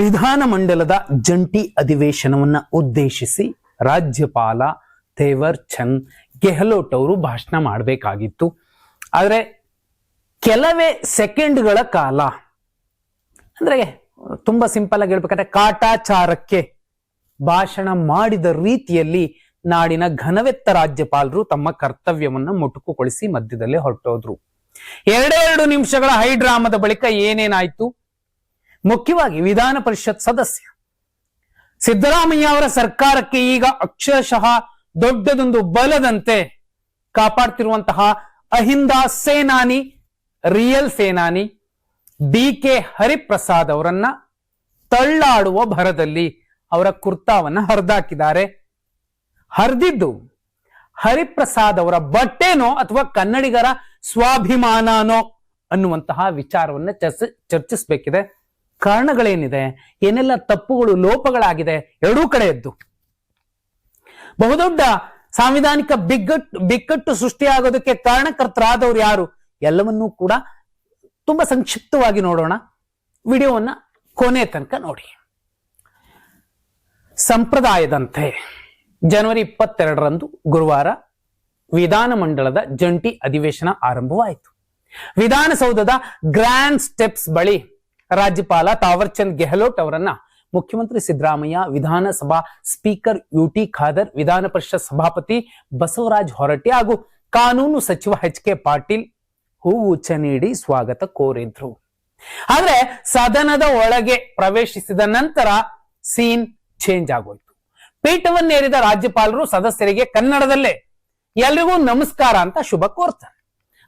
ವಿಧಾನಮಂಡಲದ ಜಂಟಿ ಅಧಿವೇಶನವನ್ನ ಉದ್ದೇಶಿಸಿ ರಾಜ್ಯಪಾಲ ತೇವರ್ ಚಂದ್ ಗೆಹ್ಲೋಟ್ ಅವರು ಭಾಷಣ ಮಾಡಬೇಕಾಗಿತ್ತು. ಆದರೆ ಕೆಲವೇ ಸೆಕೆಂಡ್ಗಳ ಕಾಲ, ಅಂದ್ರೆ ತುಂಬಾ ಸಿಂಪಲ್ ಆಗಿ ಹೇಳ್ಬೇಕಾದ್ರೆ ಕಾಟಾಚಾರಕ್ಕೆ ಭಾಷಣ ಮಾಡಿದ ರೀತಿಯಲ್ಲಿ ನಾಡಿನ ಘನವೆತ್ತ ರಾಜ್ಯಪಾಲರು ತಮ್ಮ ಕರ್ತವ್ಯವನ್ನ ಮೊಟುಕುಗೊಳಿಸಿ ಮಧ್ಯದಲ್ಲೇ ಹೊರಟೋದ್ರು. ಎರಡೆರಡು ನಿಮಿಷಗಳ ಹೈಡ್ರಾಮದ ಬಳಿಕ ಏನೇನಾಯ್ತು? ಮುಖ್ಯವಾಗಿ ವಿಧಾನ ಪರಿಷತ್ ಸದಸ್ಯ. ಸಿದ್ದರಾಮಯ್ಯ ಅವರ ಸರ್ಕಾರಕ್ಕೆ ಈಗ ಅಕ್ಷರಶಃ ದೊಡ್ಡದೊಂದು ಬಲದಂತೆ ಕಾಪಾಡ್ತಿರುವಂತಹ ಅಹಿಂದ ಸೇನಾನಿ, ರಿಯಲ್ ಸೇನಾನಿ ಡಿ ಕೆ ಹರಿಪ್ರಸಾದ್ ಅವರನ್ನ ತಳ್ಳಾಡುವ ಭರದಲ್ಲಿ ಅವರ ಕುರ್ತಾವನ್ನ ಹರಿದಾಕಿದ್ದಾರೆ. ಹರಿದಿದ್ದು ಹರಿಪ್ರಸಾದ್ ಅವರ ಬಟ್ಟೆನೋ ಅಥವಾ ಕನ್ನಡಿಗರ ಸ್ವಾಭಿಮಾನನೋ ಅನ್ನುವಂತಹ ವಿಚಾರವನ್ನ ಚರ್ಚ, ಚರ್ಚಿಸಬೇಕಿದೆ. ಕಾರಣಗಳೇನಿದೆ, ಏನೆಲ್ಲ ತಪ್ಪುಗಳು, ಲೋಪಗಳಾಗಿದೆ, ಎರಡೂ ಕಡೆಯದ್ದು. ಬಹುದೊಡ್ಡ ಸಾಂವಿಧಾನಿಕ ಬಿಗ್ಗಟ್ಟು ಬಿಕ್ಕಟ್ಟು ಸೃಷ್ಟಿಯಾಗೋದಕ್ಕೆ ಕಾರಣಕರ್ತರಾದವರು ಯಾರು? ಎಲ್ಲವನ್ನೂ ಕೂಡ ತುಂಬಾ ಸಂಕ್ಷಿಪ್ತವಾಗಿ ನೋಡೋಣ. ವಿಡಿಯೋವನ್ನ ಕೊನೆ ತನಕ ನೋಡಿ. ಸಂಪ್ರದಾಯದಂತೆ, ಜನವರಿ ಇಪ್ಪತ್ತೆರಡರಂದು ಗುರುವಾರ ವಿಧಾನಮಂಡಲದ ಜಂಟಿ ಅಧಿವೇಶನ ಆರಂಭವಾಯಿತು. ವಿಧಾನಸೌಧದ ಗ್ರ್ಯಾಂಡ್ ಸ್ಟೆಪ್ಸ್ ಬಳಿ ರಾಜ್ಯಪಾಲ ತಾವರ್ಚಂದ್ ಗೆಹ್ಲೋಟ್ ಅವರನ್ನ ಮುಖ್ಯಮಂತ್ರಿ ಸಿದ್ದರಾಮಯ್ಯ ವಿಧಾನಸಭಾ ಸ್ಪೀಕರ್ ಯುಟಿ ಖಾದರ್, ವಿಧಾನ ಪರಿಷತ್ ಸಭಾಪತಿ ಬಸವರಾಜ್ ಹೊರಟ್ಟಿ ಹಾಗೂ ಕಾನೂನು ಸಚಿವ ಎಚ್ ಕೆ ಪಾಟೀಲ್ ಹೂಗುಚ್ಛ ನೀಡಿ ಸ್ವಾಗತ ಕೋರಿದ್ರು. ಆದ್ರೆ ಸದನದ ಒಳಗೆ ಪ್ರವೇಶಿಸಿದ ನಂತರ ಸೀನ್ ಚೇಂಜ್ ಆಗೋಯ್ತು. ಪೀಠವನ್ನೇರಿದ ರಾಜ್ಯಪಾಲರು ಸದಸ್ಯರಿಗೆ ಕನ್ನಡದಲ್ಲೇ ಎಲ್ರಿಗೂ ನಮಸ್ಕಾರ ಅಂತ ಶುಭ ಕೋರ್ತಾರೆ.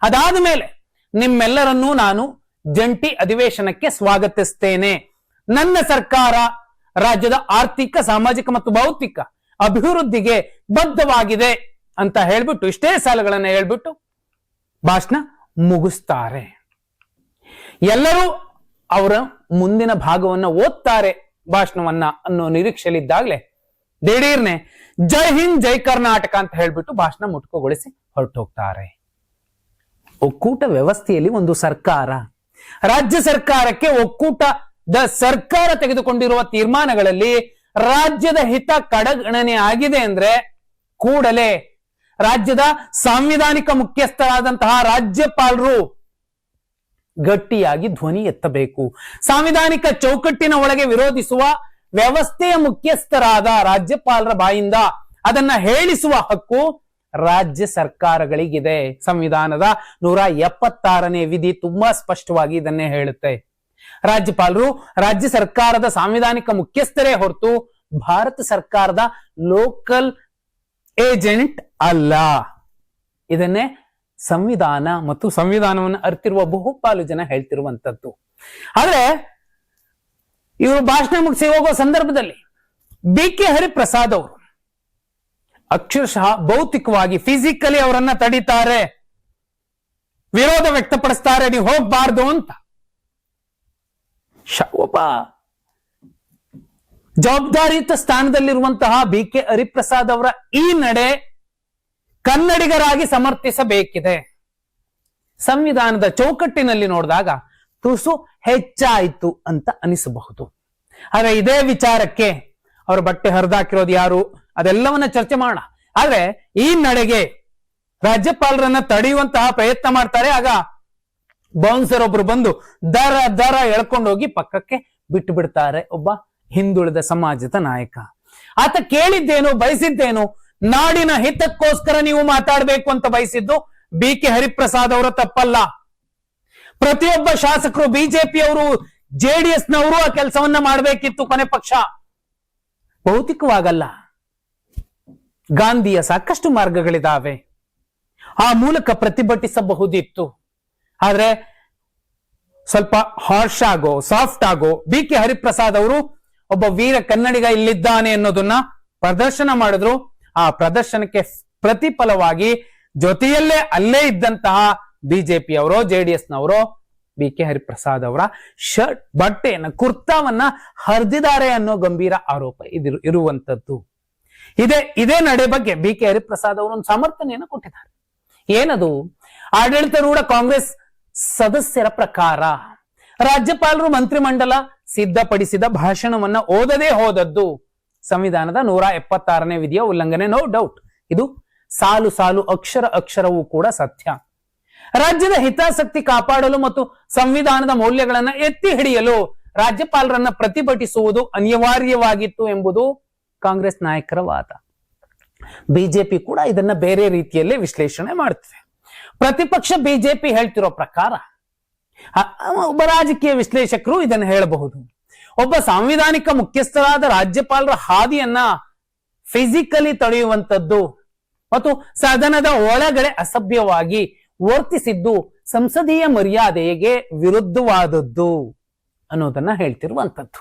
ಅದಾದ ಮೇಲೆ ನಿಮ್ಮೆಲ್ಲರನ್ನೂ ನಾನು ಜಂಟಿ ಅಧಿವೇಶನಕ್ಕೆ ಸ್ವಾಗತಿಸ್ತೇನೆ. ನನ್ನ ಸರ್ಕಾರ ರಾಜ್ಯದ ಆರ್ಥಿಕ, ಸಾಮಾಜಿಕ ಮತ್ತು ಭೌತಿಕ ಅಭಿವೃದ್ಧಿಗೆ ಬದ್ಧವಾಗಿದೆ ಅಂತ ಹೇಳ್ಬಿಟ್ಟು, ಇಷ್ಟೇ ಸಾಲುಗಳನ್ನು ಹೇಳ್ಬಿಟ್ಟು ಭಾಷಣ ಮುಗಿಸ್ತಾರೆ. ಎಲ್ಲರೂ ಅವರ ಮುಂದಿನ ಭಾಗವನ್ನ ಓದ್ತಾರೆ ಭಾಷಣವನ್ನ ಅನ್ನೋ ನಿರೀಕ್ಷೆಯಲ್ಲಿದ್ದಾಗಲೇ. ದಿಢೀರ್ನೆ ಜೈ ಹಿಂದ್, ಜೈ ಕರ್ನಾಟಕ ಅಂತ ಹೇಳ್ಬಿಟ್ಟು ಭಾಷಣ ಮುಟ್ಕೋಗೊಳಿಸಿ ಹೊರಟು ಹೋಗ್ತಾರೆ ಒಕ್ಕೂಟ ವ್ಯವಸ್ಥೆಯಲ್ಲಿ ಒಂದು ಸರ್ಕಾರ. ರಾಜ್ಯ ಸರ್ಕಾರಕ್ಕೆ ಒಕ್ಕೂಟದ ಸರ್ಕಾರ ತೆಗೆದುಕೊಂಡಿರುವ ತೀರ್ಮಾನಗಳಲ್ಲಿ ರಾಜ್ಯದ ಹಿತ ಕಡಗಣನೆ ಆಗಿದೆ ಅಂದ್ರೆ ಕೂಡಲೇ ರಾಜ್ಯದ ಸಾಂವಿಧಾನಿಕ ಮುಖ್ಯಸ್ಥರಾದಂತಹ ರಾಜ್ಯಪಾಲರು ಗಟ್ಟಿಯಾಗಿ ಧ್ವನಿ ಎತ್ತಬೇಕು. ಸಾಂವಿಧಾನಿಕ ಚೌಕಟ್ಟಿನ ಒಳಗೆ ವಿರೋಧಿಸುವ ವ್ಯವಸ್ಥೆಯ ಮುಖ್ಯಸ್ಥರಾದ ರಾಜ್ಯಪಾಲರ ಬಾಯಿಂದ ಅದನ್ನ ಹೇಳಿಸುವ ಹಕ್ಕು ರಾಜ್ಯ ಸರ್ಕಾರಗಳಿಗಿದೆ. ಸಂವಿಧಾನದ ನೂರ ಎಪ್ಪತ್ತಾರನೇ ವಿಧಿ ತುಂಬಾ ಸ್ಪಷ್ಟವಾಗಿ ಇದನ್ನೇ ಹೇಳುತ್ತೆ. ರಾಜ್ಯಪಾಲರು ರಾಜ್ಯ ಸರ್ಕಾರದ ಸಾಂವಿಧಾನಿಕ ಮುಖ್ಯಸ್ಥರೇ ಹೊರತು ಭಾರತ ಸರ್ಕಾರದ ಲೋಕಲ್ ಏಜೆಂಟ್ ಅಲ್ಲ. ಇದನ್ನೇ ಸಂವಿಧಾನ ಮತ್ತು ಸಂವಿಧಾನವನ್ನು ಅರ್ತಿರುವ ಬಹುಪಾಲು ಜನ ಹೇಳ್ತಿರುವಂತದ್ದು ಆದ್ರೆ ಇವರು ಭಾಷಣ ಮುಗಿಸಿ ಹೋಗೋ ಸಂದರ್ಭದಲ್ಲಿ ಬಿ ಕೆ ಹರಿಪ್ರಸಾದ್ ಅವರು ಅಕ್ಷರಶಃ ಭೌತಿಕವಾಗಿ ಫಿಸಿಕಲಿ ಅವರನ್ನ ತಡೀತಾರೆ. ವಿರೋಧ ವ್ಯಕ್ತಪಡಿಸ್ತಾರೆ, ನೀವು ಹೋಗ್ಬಾರ್ದು ಅಂತ. ಒಬ್ಬ ಜವಾಬ್ದಾರಿಯುತ ಸ್ಥಾನದಲ್ಲಿರುವಂತಹ ಬಿ ಕೆ ಹರಿಪ್ರಸಾದ್ ಅವರ ಈ ನಡೆ ಕನ್ನಡಿಗರಾಗಿ ಸಮರ್ಥಿಸಬೇಕಿದೆ. ಸಂವಿಧಾನದ ಚೌಕಟ್ಟಿನಲ್ಲಿ ನೋಡಿದಾಗ ತುಸು ಹೆಚ್ಚಾಯಿತು ಅಂತ ಅನಿಸಬಹುದು. ಆದ್ರೆ ಇದೇ ವಿಚಾರಕ್ಕೆ ಅವರ ಬಟ್ಟೆ ಹರಿದಾಕಿರೋದು ಯಾರು? ಅದೆಲ್ಲವನ್ನ ಚರ್ಚೆ ಮಾಡೋಣ. ಆದ್ರೆ ಈ ನಡೆಗೆ ರಾಜ್ಯಪಾಲರನ್ನ ತಡೆಯುವಂತಹ ಪ್ರಯತ್ನ ಮಾಡ್ತಾರೆ. ಆಗ ಬೌನ್ಸರ್ ಒಬ್ರು ಬಂದು ದರ ದರ ಎಳ್ಕೊಂಡೋಗಿ ಪಕ್ಕಕ್ಕೆ ಬಿಟ್ಟು ಬಿಡ್ತಾರೆ ಒಬ್ಬ ಹಿಂದುಳಿದ ಸಮಾಜದ ನಾಯಕ. ಆತ ಕೇಳಿದ್ದೇನು, ಬಯಸಿದ್ದೇನು, ನಾಡಿನ ಹಿತಕ್ಕೋಸ್ಕರ ನೀವು ಮಾತಾಡಬೇಕು ಅಂತ ಬಯಸಿದ್ದು ಬಿ ಕೆ ಹರಿಪ್ರಸಾದ್ ಅವರ ತಪ್ಪಲ್ಲ. ಪ್ರತಿಯೊಬ್ಬ ಶಾಸಕರು ಬಿಜೆಪಿಯವರು ಜೆಡಿಎಸ್ ನವರು ಆ ಕೆಲಸವನ್ನ ಮಾಡಬೇಕಿತ್ತು ಕೊನೆ ಪಕ್ಷ. ಭೌತಿಕವಾಗಲ್ಲ. ಗಾಂಧಿಯ ಸಾಕಷ್ಟು ಮಾರ್ಗಗಳಿದಾವೆ. ಆ ಮೂಲಕ ಪ್ರತಿಭಟಿಸಬಹುದಿತ್ತು. ಆದ್ರೆ ಸ್ವಲ್ಪ ಹಾರ್ಶ್ ಆಗೋ ಸಾಫ್ಟ್ ಆಗೋ ಬಿ ಕೆ ಹರಿಪ್ರಸಾದ್ ಅವರು ಒಬ್ಬ ವೀರ ಕನ್ನಡಿಗ ಇಲ್ಲಿದ್ದಾನೆ ಅನ್ನೋದನ್ನ ಪ್ರದರ್ಶನ ಮಾಡಿದ್ರು. ಆ ಪ್ರದರ್ಶನಕ್ಕೆ ಪ್ರತಿಫಲವಾಗಿ ಜೊತೆಯಲ್ಲೇ ಅಲ್ಲೇ ಇದ್ದಂತಹ ಬಿಜೆಪಿ ಅವರೋ ಜೆಡಿಎಸ್ ನವರೋ ಬಿ ಕೆ ಹರಿಪ್ರಸಾದ್ ಅವರ ಶರ್ಟ್, ಬಟ್ಟೆಯನ್ನ, ಕುರ್ತಾವನ್ನ ಹರಿದಿದ್ದಾರೆ ಅನ್ನೋ ಗಂಭೀರ ಆರೋಪ ಇದಿರು ಇರುವಂತದ್ದು. ಇದೇ ಇದೇ ನಡೆ ಬಗ್ಗೆ ಬಿ ಕೆ ಹರಿಪ್ರಸಾದ್ ಅವರು ಒಂದು ಸಮರ್ಥನೆಯನ್ನು ಕೊಟ್ಟಿದ್ದಾರೆ. ಏನದು? ಆಡಳಿತಾರೂಢ ಕಾಂಗ್ರೆಸ್ ಸದಸ್ಯರ ಪ್ರಕಾರ ರಾಜ್ಯಪಾಲರು ಮಂತ್ರಿಮಂಡಲ ಸಿದ್ಧಪಡಿಸಿದ ಭಾಷಣವನ್ನ ಓದದೇ ಹೋದದ್ದು ಸಂವಿಧಾನದ ನೂರ ಎಪ್ಪತ್ತಾರನೇ ವಿಧಿಯ ಉಲ್ಲಂಘನೆ ನೋ ಡೌಟ್ ಇದು ಸಾಲು ಸಾಲು ಅಕ್ಷರ ಅಕ್ಷರವೂ ಕೂಡ ಸತ್ಯ. ರಾಜ್ಯದ ಹಿತಾಸಕ್ತಿ ಕಾಪಾಡಲು ಮತ್ತು ಸಂವಿಧಾನದ ಮೌಲ್ಯಗಳನ್ನ ಎತ್ತಿ ಹಿಡಿಯಲು ರಾಜ್ಯಪಾಲರನ್ನ ಪ್ರತಿಭಟಿಸುವುದು ಅನಿವಾರ್ಯವಾಗಿತ್ತು ಎಂಬುದು ಕಾಂಗ್ರೆಸ್ ನಾಯಕರ ವಾದ. ಬಿಜೆಪಿ ಕೂಡ ಇದನ್ನ ಬೇರೆ ರೀತಿಯಲ್ಲಿ ವಿಶ್ಲೇಷಣೆ ಮಾಡ್ತವೆ ಪ್ರತಿಪಕ್ಷ ಬಿಜೆಪಿ ಹೇಳ್ತಿರೋ ಪ್ರಕಾರ ಒಬ್ಬ ರಾಜಕೀಯ ವಿಶ್ಲೇಷಕರು ಇದನ್ನು ಹೇಳಬಹುದು. ಒಬ್ಬ ಸಾಂವಿಧಾನಿಕ ಮುಖ್ಯಸ್ಥರಾದ ರಾಜ್ಯಪಾಲರ ಹಾದಿಯನ್ನ ಫಿಸಿಕಲಿ ತಡೆಯುವಂಥದ್ದು ಮತ್ತು ಸದನದ ಒಳಗಡೆ ಅಸಭ್ಯವಾಗಿ ವರ್ತಿಸಿದ್ದು ಸಂಸದೀಯ ಮರ್ಯಾದೆಗೆ ವಿರುದ್ಧವಾದದ್ದು ಅನ್ನೋದನ್ನ ಹೇಳ್ತಿರುವಂತದ್ದು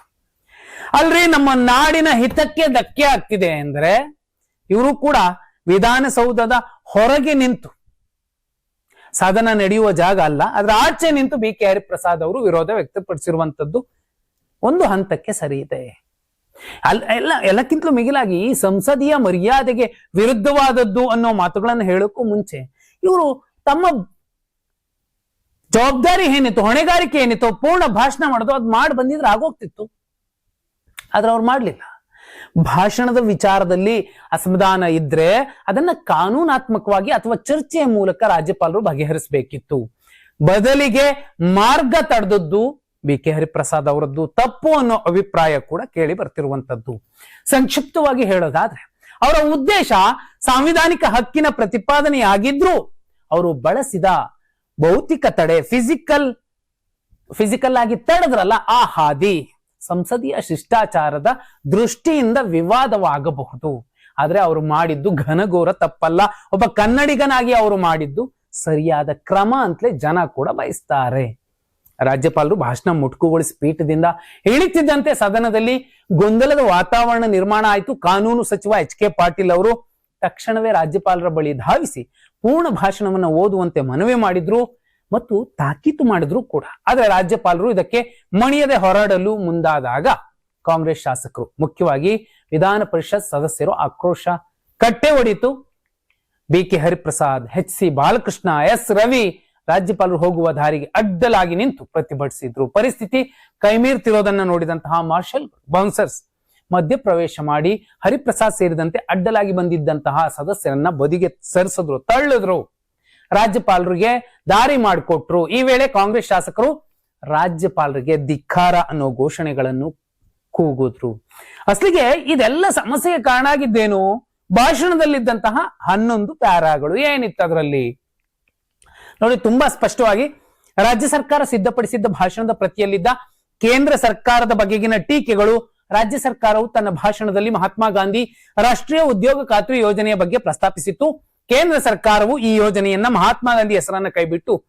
ಅಲ್ರಿ, ನಮ್ಮ ನಾಡಿನ ಹಿತಕ್ಕೆ ಧಕ್ಕೆ ಆಗ್ತಿದೆ ಅಂದ್ರೆ ಇವರು ಕೂಡ ವಿಧಾನಸೌಧದ ಹೊರಗೆ ನಿಂತು ಸದನ ನಡೆಯುವ ಜಾಗ ಅಲ್ಲ, ಅದರ ಆಚೆ ನಿಂತು ಬಿ ಕೆ ಹರಿಪ್ರಸಾದ್ ಅವರು ವಿರೋಧ ವ್ಯಕ್ತಪಡಿಸಿರುವಂತದ್ದು ಒಂದು ಹಂತಕ್ಕೆ ಸರಿ ಇದೆ. ಅಲ್, ಎಲ್ಲ, ಎಲ್ಲಕ್ಕಿಂತಲೂ ಮಿಗಿಲಾಗಿ ಈ ಸಂಸದೀಯ ಮರ್ಯಾದೆಗೆ ವಿರುದ್ಧವಾದದ್ದು ಅನ್ನೋ ಮಾತುಗಳನ್ನು ಹೇಳೋಕ್ಕೂ ಮುಂಚೆ ಇವರು ತಮ್ಮ ಜವಾಬ್ದಾರಿ ಏನಿತ್ತು, ಹೊಣೆಗಾರಿಕೆ ಏನಿತ್ತು, ಪೂರ್ಣ ಭಾಷಣ ಮಾಡೋದು, ಅದು ಮಾಡಿ ಬಂದಿದ್ರೆ ಆಗೋಗ್ತಿತ್ತು. ಆದ್ರೆ ಅವ್ರು ಮಾಡಲಿಲ್ಲ. ಭಾಷಣದ ವಿಚಾರದಲ್ಲಿ ಅಸಮಾಧಾನ ಇದ್ರೆ ಅದನ್ನ ಕಾನೂನಾತ್ಮಕವಾಗಿ ಅಥವಾ ಚರ್ಚೆಯ ಮೂಲಕ ರಾಜ್ಯಪಾಲರು ಬಗೆಹರಿಸಬೇಕಿತ್ತು. ಬದಲಿಗೆ ಮಾರ್ಗ ತಡೆದದ್ದು ಬಿ ಕೆ ಹರಿಪ್ರಸಾದ್ ಅವರದ್ದು. ತಪ್ಪು ಅನ್ನೋ ಅಭಿಪ್ರಾಯ ಕೂಡ ಕೇಳಿ ಬರ್ತಿರುವಂತದ್ದು ಸಂಕ್ಷಿಪ್ತವಾಗಿ ಹೇಳೋದಾದ್ರೆ, ಅವರ ಉದ್ದೇಶ ಸಾಂವಿಧಾನಿಕ ಹಕ್ಕಿನ ಪ್ರತಿಪಾದನೆಯಾಗಿದ್ರು ಅವರು ಬಳಸಿದ ಭೌತಿಕ ತಡೆ ಫಿಸಿಕಲ್ ಫಿಸಿಕಲ್ ಆಗಿ ತಡೆದ್ರಲ್ಲ, ಆ ಹಾದಿ. ಸಂಸದೀಯ ಶಿಷ್ಟಾಚಾರದ ದೃಷ್ಟಿಯಿಂದ ವಿವಾದವಾಗಬಹುದು. ಆದ್ರೆ ಅವರು ಮಾಡಿದ್ದು ಘನಘೋರ ತಪ್ಪಲ್ಲ. ಒಬ್ಬ ಕನ್ನಡಿಗನಾಗಿ ಅವರು ಮಾಡಿದ್ದು ಸರಿಯಾದ ಕ್ರಮ ಅಂತಲೇ ಜನ ಕೂಡ ಬಯಸ್ತಾರೆ. ರಾಜ್ಯಪಾಲರು ಭಾಷಣ ಮುಟ್ಕುಗೊಳಿಸಿ ಪೀಠದಿಂದ ಇಳಿತಿದ್ದಂತೆ ಸದನದಲ್ಲಿ ಗೊಂದಲದ ವಾತಾವರಣ ನಿರ್ಮಾಣ ಆಯಿತು. ಕಾನೂನು ಸಚಿವ ಎಚ್ ಕೆ ಪಾಟೀಲ್ ಅವರು ತಕ್ಷಣವೇ ರಾಜ್ಯಪಾಲರ ಬಳಿ ಧಾವಿಸಿ ಪೂರ್ಣ ಭಾಷಣವನ್ನು ಓದುವಂತೆ ಮನವಿ ಮಾಡಿದ್ರು. ಮತ್ತು ತಾಕೀತು ಮಾಡಿದ್ರು ಕೂಡ. ಆದ್ರೆ ರಾಜ್ಯಪಾಲರು ಇದಕ್ಕೆ ಮಣಿಯದೆ ಹೊರಡಲು ಮುಂದಾದಾಗ ಕಾಂಗ್ರೆಸ್ ಶಾಸಕರು, ಮುಖ್ಯವಾಗಿ ವಿಧಾನ ಪರಿಷತ್ ಸದಸ್ಯರು ಆಕ್ರೋಶ ಕಟ್ಟೆ ಹೊಡಿತು B K Hariprasad, H C Balakrishna, S Ravi ರಾಜ್ಯಪಾಲರು ಹೋಗುವ ದಾರಿಗೆ ಅಡ್ಡಲಾಗಿ ನಿಂತು ಪ್ರತಿಭಟಿಸಿದ್ರು. ಪರಿಸ್ಥಿತಿ ಕೈಮೀರ್ತಿರೋದನ್ನ ನೋಡಿದಂತಹ ಮಾರ್ಷಲ್ ಬೌನ್ಸರ್ಸ್ ಮಧ್ಯಪ್ರವೇಶ ಮಾಡಿ ಹರಿಪ್ರಸಾದ್ ಸೇರಿದಂತೆ ಅಡ್ಡಲಾಗಿ ಬಂದಿದ್ದಂತಹ ಸದಸ್ಯರನ್ನ ಬದಿಗೆ ಸರಿಸಿದ್ರು, ತಳ್ಳಿದ್ರು. ರಾಜ್ಯಪಾಲರಿಗೆ ದಾರಿ ಮಾಡಿಕೊಟ್ರು. ಈ ವೇಳೆ ಕಾಂಗ್ರೆಸ್ ಶಾಸಕರು ರಾಜ್ಯಪಾಲರಿಗೆ ಧಿಕ್ಕಾರ ಅನ್ನೋ ಘೋಷಣೆಗಳನ್ನು ಕೂಗಿದ್ರು. ಅಸಲಿಗೆ ಇದೆಲ್ಲ ಸಮಸ್ಯೆಗೆ ಕಾರಣ ಆಗಿದ್ದೇನು? ಭಾಷಣದಲ್ಲಿದ್ದಂತಹ ಹನ್ನೊಂದು ಪ್ಯಾರಾಗಳು ಏನಿತ್ತು ಅದರಲ್ಲಿ? ನೋಡಿ, ತುಂಬಾ ಸ್ಪಷ್ಟವಾಗಿ ರಾಜ್ಯ ಸರ್ಕಾರ ಸಿದ್ಧಪಡಿಸಿದ್ದ ಭಾಷಣದ ಪ್ರತಿಯಲ್ಲಿದ್ದ ಕೇಂದ್ರ ಸರ್ಕಾರದ ಬಗೆಗಿನ ಟೀಕೆಗಳು, ರಾಜ್ಯ ಸರ್ಕಾರವು ತನ್ನ ಭಾಷಣದಲ್ಲಿ ಮಹಾತ್ಮ ಗಾಂಧಿ ರಾಷ್ಟ್ರೀಯ ಉದ್ಯೋಗ ಖಾತ್ರಿ ಯೋಜನೆಯ ಬಗ್ಗೆ ಪ್ರಸ್ತಾಪಿಸಿತ್ತು. ಕೇಂದ್ರ ಸರ್ಕಾರವು ಈ ಯೋಜನೆಯನ್ನ ಮಹಾತ್ಮ ಗಾಂಧಿ ಹೆಸರನ್ನ ಕೈಬಿಟ್ಟು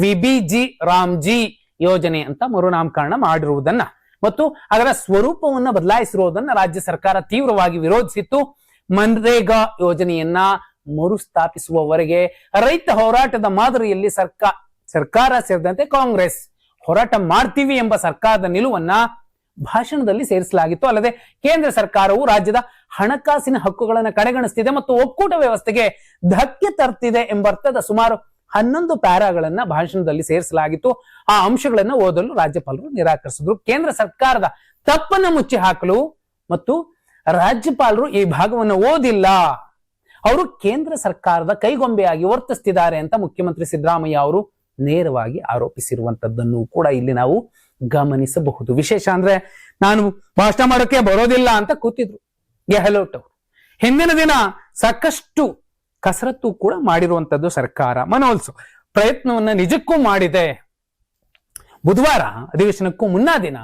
ವಿಬಿಜಿ ರಾಮ್ಜಿ ಯೋಜನೆ ಅಂತ ಮರುನಾಮಕರಣ ಮಾಡಿರುವುದನ್ನ ಮತ್ತು ಅದರ ಸ್ವರೂಪವನ್ನ ಬದಲಾಯಿಸಿರುವುದನ್ನ ರಾಜ್ಯ ಸರ್ಕಾರ ತೀವ್ರವಾಗಿ ವಿರೋಧಿಸಿತ್ತು. ಮನ್ರೇಗಾ ಯೋಜನೆಯನ್ನ ಮರುಸ್ಥಾಪಿಸುವವರೆಗೆ ರೈತ ಹೋರಾಟದ ಮಾದರಿಯಲ್ಲಿ ಸರ್ಕಾರ ಸರ್ಕಾರ ಸೇರಿದಂತೆ ಕಾಂಗ್ರೆಸ್ ಹೋರಾಟ ಮಾಡ್ತೀವಿ ಎಂಬ ಸರ್ಕಾರದ ನಿಲುವನ್ನ ಭಾಷಣದಲ್ಲಿ ಸೇರಿಸಲಾಗಿತ್ತು. ಅಲ್ಲದೆ ಕೇಂದ್ರ ಸರ್ಕಾರವು ರಾಜ್ಯದ ಹಣಕಾಸಿನ ಹಕ್ಕುಗಳನ್ನು ಕಡೆಗಣಿಸ್ತಿದೆ ಮತ್ತು ಒಕ್ಕೂಟ ವ್ಯವಸ್ಥೆಗೆ ಧಕ್ಕೆ ತರ್ತಿದೆ ಎಂಬರ್ಥದ ಸುಮಾರು ಹನ್ನೊಂದು ಪ್ಯಾರಾಗಳನ್ನ ಭಾಷಣದಲ್ಲಿ ಸೇರಿಸಲಾಗಿತ್ತು. ಆ ಅಂಶಗಳನ್ನು ಓದಲು ರಾಜ್ಯಪಾಲರು ನಿರಾಕರಿಸಿದ್ರು. ಕೇಂದ್ರ ಸರ್ಕಾರದ ತಪ್ಪನ್ನ ಮುಚ್ಚಿ ಹಾಕಲು ಮತ್ತು ರಾಜ್ಯಪಾಲರು ಈ ಭಾಗವನ್ನು ಓದಿಲ್ಲ. ಅವರು ಕೇಂದ್ರ ಸರ್ಕಾರದ ಕೈಗೊಂಬೆಯಾಗಿ ವರ್ತಿಸ್ತಿದ್ದಾರೆ ಅಂತ ಮುಖ್ಯಮಂತ್ರಿ ಸಿದ್ದರಾಮಯ್ಯ ಅವರು ನೇರವಾಗಿ ಆರೋಪಿಸಿರುವಂತದ್ದನ್ನು ಕೂಡ ಇಲ್ಲಿ ನಾವು ಗಮನಿಸಬಹುದು. ವಿಶೇಷ ಅಂದ್ರೆ ನಾನು ಭಾಷಣ ಮಾಡೋಕೆ ಬರೋದಿಲ್ಲ ಅಂತ ಕೂತಿದ್ರು. ಗೆಹ್ಲೋಟ್ ಅವರು. ಹಿಂದಿನ ದಿನ ಸಾಕಷ್ಟು ಕಸರತ್ತು ಕೂಡ ಮಾಡಿರುವಂತದ್ದು ಸರ್ಕಾರ. ಮನವೊಲಿಸು ಪ್ರಯತ್ನವನ್ನ ನಿಜಕ್ಕೂ ಮಾಡಿದೆ. ಬುಧವಾರ, ಅಧಿವೇಶನಕ್ಕೂ ಮುನ್ನಾ ದಿನ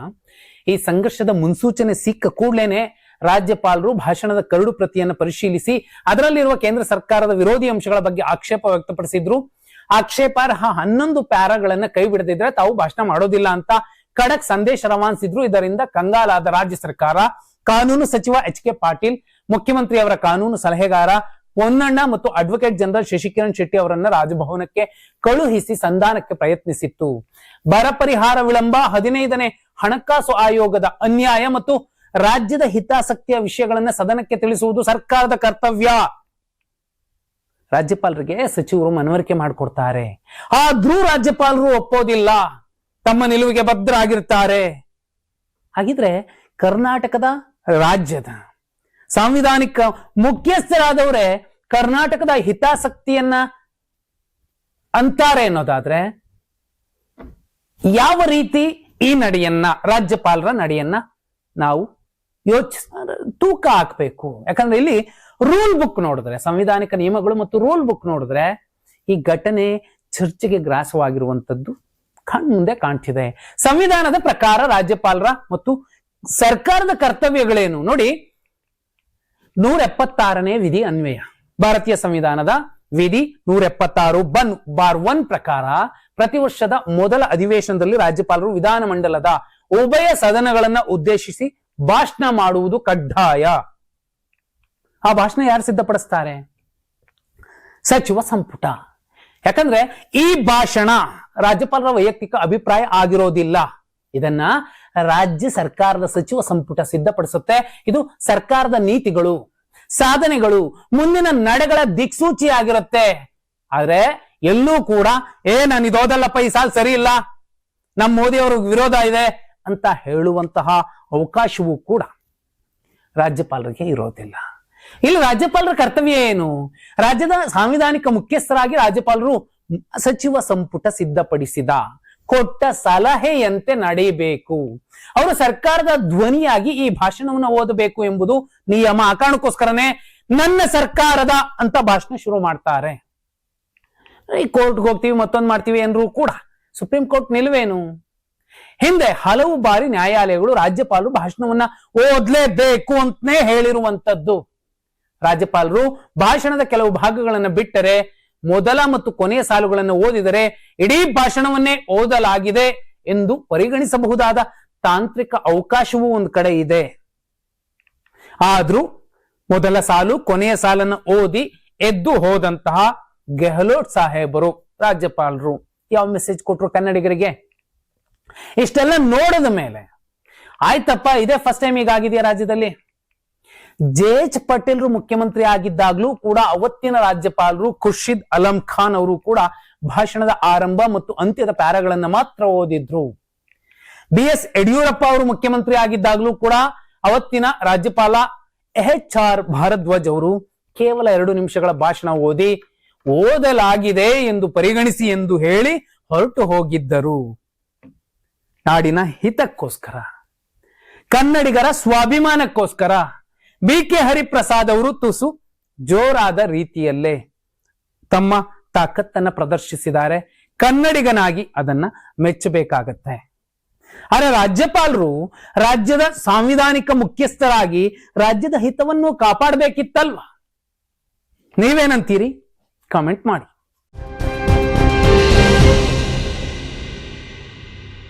ಈ ಸಂಘರ್ಷದ ಮುನ್ಸೂಚನೆ ಸಿಕ್ಕ ಕೂಡಲೇನೆ ರಾಜ್ಯಪಾಲರು ಭಾಷಣದ ಕರಡು ಪ್ರತಿಯನ್ನು ಪರಿಶೀಲಿಸಿ ಅದರಲ್ಲಿರುವ ಕೇಂದ್ರ ಸರ್ಕಾರದ ವಿರೋಧಿ ಅಂಶಗಳ ಬಗ್ಗೆ ಆಕ್ಷೇಪ ವ್ಯಕ್ತಪಡಿಸಿದ್ರು. ಆಕ್ಷೇಪಾರ್ಹ ಹನ್ನೊಂದು ಪ್ಯಾರಾಗಳನ್ನ ಕೈ ಬಿಡದಿದ್ರೆ ತಾವು ಭಾಷಣ ಮಾಡೋದಿಲ್ಲ ಅಂತ ಖಡಕ್ ಸಂದೇಶ ರವಾನಿಸಿದ್ರು. ಇದರಿಂದ ಕಂಗಾಲಾದ ರಾಜ್ಯ ಸರ್ಕಾರ, ಕಾನೂನು ಸಚಿವ ಎಚ್ ಕೆ ಪಾಟೀಲ್, ಮುಖ್ಯಮಂತ್ರಿ ಅವರ ಕಾನೂನು ಸಲಹೆಗಾರ, ಪೊನ್ನಣ್ಣ ಮತ್ತು ಅಡ್ವೊಕೇಟ್ ಜನರಲ್ ಶಶಿಕಿರಣ್ ಶೆಟ್ಟಿ ಅವರನ್ನ ರಾಜಭವನಕ್ಕೆ ಕಳುಹಿಸಿ ಸಂಧಾನಕ್ಕೆ ಪ್ರಯತ್ನಿಸಿತ್ತು. ಬರ ಪರಿಹಾರ ವಿಳಂಬ, ಹದಿನೈದನೇ ಹಣಕಾಸು ಆಯೋಗದ ಅನ್ಯಾಯ ಮತ್ತು ರಾಜ್ಯದ ಹಿತಾಸಕ್ತಿಯ ವಿಷಯಗಳನ್ನ ಸದನಕ್ಕೆ ತಿಳಿಸುವುದು ಸರ್ಕಾರದ ಕರ್ತವ್ಯ. ರಾಜ್ಯಪಾಲರಿಗೆ ಸಚಿವರು ಮನವರಿಕೆ ಮಾಡಿಕೊಡ್ತಾರೆ. ಆದ್ರೂ ರಾಜ್ಯಪಾಲರು ಒಪ್ಪೋದಿಲ್ಲ. ತಮ್ಮ ನಿಲುವಿಗೆ ಬದ್ಧರಾಗಿರ್ತಾರೆ ಹಾಗಿದ್ರೆ ಕರ್ನಾಟಕದ ರಾಜ್ಯದ ಸಾಂವಿಧಾನಿಕ ಮುಖ್ಯಸ್ಥರಾದವರೇ ಕರ್ನಾಟಕದ ಹಿತಾಸಕ್ತಿಯನ್ನ ಅಂತಾರೆ ಅನ್ನೋದಾದ್ರೆ ಯಾವ ರೀತಿ ಈ ನಡೆಯನ್ನ, ರಾಜ್ಯಪಾಲರ ನಡೆಯನ್ನ ನಾವು ಯೋಚ, ತೂಕ ಹಾಕ್ಬೇಕು. ಯಾಕಂದ್ರೆ ಇಲ್ಲಿ ರೂಲ್ ಬುಕ್ ನೋಡಿದ್ರೆ, ಸಂವಿಧಾನಿಕ ನಿಯಮಗಳು ಮತ್ತು ರೂಲ್ ಬುಕ್ ನೋಡಿದ್ರೆ ಈ ಘಟನೆ ಚರ್ಚೆಗೆ ಗ್ರಾಸವಾಗಿರುವಂತದ್ದು ಕಣ್ ಮುಂದೆ ಕಾಣ್ತಿದೆ. ಸಂವಿಧಾನದ ಪ್ರಕಾರ ರಾಜ್ಯಪಾಲರ ಮತ್ತು ಸರ್ಕಾರದ ಕರ್ತವ್ಯಗಳೇನು? ನೋಡಿ ನೂರ ಎಪ್ಪತ್ತಾರನೇ ವಿಧಿ ಅನ್ವಯ. ಭಾರತೀಯ ಸಂವಿಧಾನದ ವಿಧಿ ನೂರ ಎಪ್ಪತ್ತಾರು ಬನ್ ಬಾರ್ ಒನ್ ಪ್ರಕಾರ ಪ್ರತಿ ವರ್ಷದ ಮೊದಲ ಅಧಿವೇಶನದಲ್ಲಿ ರಾಜ್ಯಪಾಲರು ವಿಧಾನಮಂಡಲದ ಉಭಯ ಸದನಗಳನ್ನ ಉದ್ದೇಶಿಸಿ ಭಾಷಣ ಮಾಡುವುದು ಕಡ್ಡಾಯ. ಆ ಭಾಷಣ ಯಾರು ಸಿದ್ಧಪಡಿಸ್ತಾರೆ? ಸಚಿವ ಸಂಪುಟ. ಯಾಕಂದ್ರೆ ಈ ಭಾಷಣ ರಾಜ್ಯಪಾಲರ ವೈಯಕ್ತಿಕ ಅಭಿಪ್ರಾಯ ಆಗಿರೋದಿಲ್ಲ. ಇದನ್ನ ರಾಜ್ಯ ಸರ್ಕಾರದ ಸಚಿವ ಸಂಪುಟ ಸಿದ್ಧಪಡಿಸುತ್ತೆ. ಇದು ಸರ್ಕಾರದ ನೀತಿಗಳು, ಸಾಧನೆಗಳು, ಮುಂದಿನ ನಡೆಗಳ ದಿಕ್ಸೂಚಿ ಆಗಿರುತ್ತೆ. ಆದ್ರೆ ಎಲ್ಲೂ ಕೂಡ, ಏ ನಾನು ಇದೋದಲ್ಲಪ್ಪ ಈ ಸಾಲ ಸರಿ ಇಲ್ಲ. ನಮ್ಮ ಮೋದಿ ವಿರೋಧ ಇದೆ ಅಂತ ಹೇಳುವಂತಹ ಅವಕಾಶವೂ ಕೂಡ ರಾಜ್ಯಪಾಲರಿಗೆ ಇರೋದಿಲ್ಲ. ಇಲ್ಲಿ ರಾಜ್ಯಪಾಲರ ಕರ್ತವ್ಯ ಏನು? ರಾಜ್ಯದ ಸಾಂವಿಧಾನಿಕ ಮುಖ್ಯಸ್ಥರಾಗಿ ರಾಜ್ಯಪಾಲರು ಸಚಿವ ಸಂಪುಟ ಸಿದ್ಧಪಡಿಸಿದ. ಕೊಟ್ಟ ಸಲಹೆಯಂತೆ ನಡೆಯಬೇಕು. ಅವರು ಸರ್ಕಾರದ ಧ್ವನಿಯಾಗಿ ಈ ಭಾಷಣವನ್ನು ಓದಬೇಕು ಎಂಬುದು ನಿಯಮ. ಆ ಕಾರಣಕ್ಕೋಸ್ಕರನೇ ನನ್ನ ಸರ್ಕಾರದ ಅಂತ ಭಾಷಣ ಶುರು ಮಾಡ್ತಾರೆ. ಈ ಕೋರ್ಟ್ಗೆ ಹೋಗ್ತೀವಿ, ಮತ್ತೊಂದು ಮಾಡ್ತೀವಿ ಅಂದ್ರು ಕೂಡ ಸುಪ್ರೀಂ ಕೋರ್ಟ್ ನಿಲುವೇನು? ಹಿಂದೆ ಹಲವು ಬಾರಿ ನ್ಯಾಯಾಲಯಗಳು ರಾಜ್ಯಪಾಲರು ಭಾಷಣವನ್ನ ಓದ್ಲೇಬೇಕು ಅಂತನೇ ಹೇಳಿರುವಂತದ್ದು. ರಾಜ್ಯಪಾಲರು ಭಾಷಣದ ಕೆಲವು ಭಾಗಗಳನ್ನು ಬಿಟ್ಟರೆ ಮೊದಲ ಮತ್ತು ಕೊನೆಯ ಸಾಲುಗಳನ್ನು ಓದಿದರೆ ಇಡೀ ಭಾಷಣವನ್ನೇ ಓದಲಾಗಿದೆ ಎಂದು ಪರಿಗಣಿಸಬಹುದಾದ ತಾಂತ್ರಿಕ ಅವಕಾಶವೂ ಒಂದು ಕಡೆ ಇದೆ. ಆದ್ರೂ ಮೊದಲ ಸಾಲು ಕೊನೆಯ ಸಾಲನ್ನು ಓದಿ ಎದ್ದು ಹೋದಂತಹ ಗೆಹ್ಲೋಟ್ ಸಾಹೇಬರು, ರಾಜ್ಯಪಾಲರು, ಯಾವ ಮೆಸೇಜ್ ಕೊಟ್ಟರು ಕನ್ನಡಿಗರಿಗೆ? ಇಷ್ಟೆಲ್ಲ ನೋಡದ ಮೇಲೆ, ಆಯ್ತಪ್ಪ, ಇದೇ ಫಸ್ಟ್ ಟೈಮ್ ಈಗ ಆಗಿದೆಯಾ ರಾಜ್ಯದಲ್ಲಿ? ಜೆ ಎಚ್ ಪಟೇಲ್ರು ಮುಖ್ಯಮಂತ್ರಿ ಆಗಿದ್ದಾಗ್ಲೂ ಕೂಡ ಅವತ್ತಿನ ರಾಜ್ಯಪಾಲರು ಖುರ್ಷಿದ್ ಅಲಂ ಖಾನ್ ಅವರು ಕೂಡ ಭಾಷಣದ ಆರಂಭ ಮತ್ತು ಅಂತ್ಯದ ಪ್ಯಾರಾಗಳನ್ನ ಮಾತ್ರ ಓದಿದ್ರು. ಬಿ ಎಸ್ ಯಡಿಯೂರಪ್ಪ ಅವರು ಮುಖ್ಯಮಂತ್ರಿ ಆಗಿದ್ದಾಗ್ಲೂ ಕೂಡ ಅವತ್ತಿನ ರಾಜ್ಯಪಾಲ ಎಚ್ ಆರ್ ಭಾರದ್ವಾಜ್ ಅವರು ಕೇವಲ ಎರಡು ನಿಮಿಷಗಳ ಭಾಷಣ ಓದಿ, ಓದಲಾಗಿದೆ ಎಂದು ಪರಿಗಣಿಸಿ ಎಂದು ಹೇಳಿ ಹೊರಟು ಹೋಗಿದ್ದರು. ನಾಡಿನ ಹಿತಕ್ಕೋಸ್ಕರ, ಕನ್ನಡಿಗರ ಸ್ವಾಭಿಮಾನಕ್ಕೋಸ್ಕರ ಬಿ ಕೆ ಹರಿಪ್ರಸಾದ್ ಅವರು ತುಸು ಜೋರಾದ ರೀತಿಯಲ್ಲೇ ತಮ್ಮ ತಾಕತ್ತನ್ನ ಪ್ರದರ್ಶಿಸಿದ್ದಾರೆ. ಕನ್ನಡಿಗನಾಗಿ ಅದನ್ನ ಮೆಚ್ಚಬೇಕಾಗತ್ತೆ. ಆದ್ರೆ ರಾಜ್ಯಪಾಲರು ರಾಜ್ಯದ ಸಾಂವಿಧಾನಿಕ ಮುಖ್ಯಸ್ಥರಾಗಿ ರಾಜ್ಯದ ಹಿತವನ್ನು ಕಾಪಾಡಬೇಕಿತ್ತಲ್ವಾ? ನೀವೇನಂತೀರಿ? ಕಾಮೆಂಟ್ ಮಾಡಿ.